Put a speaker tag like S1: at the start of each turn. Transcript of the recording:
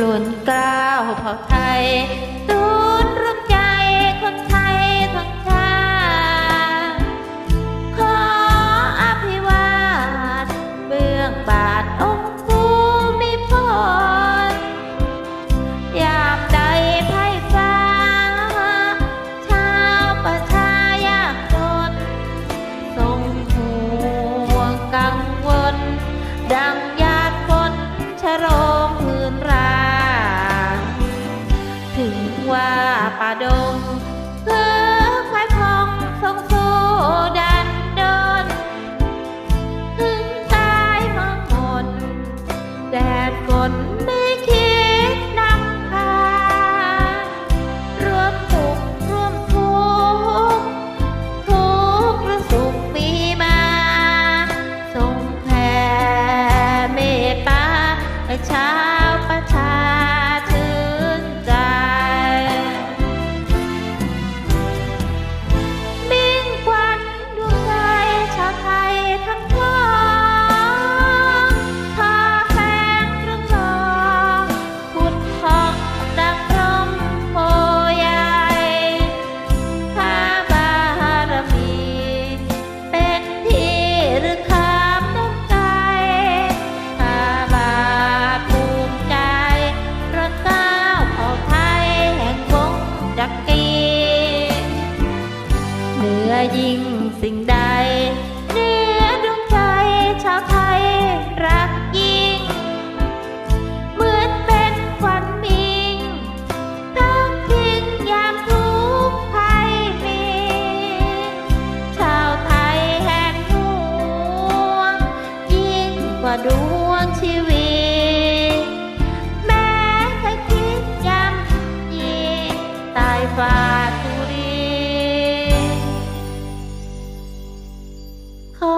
S1: ลุนกล้าวเผ่าไทย ว่าป่าดงเพื่อควายพองทรงโซดันดนถึงตายมัหมดแดดฝนไม่คิดนำพารวมสุขรวมทุกทุกข์หรืสุขมีมาทรงแผ่เมตตาให้ชา have ดวงชีวิต แม้เคยคิดยำยีตายฝาทุรีขอ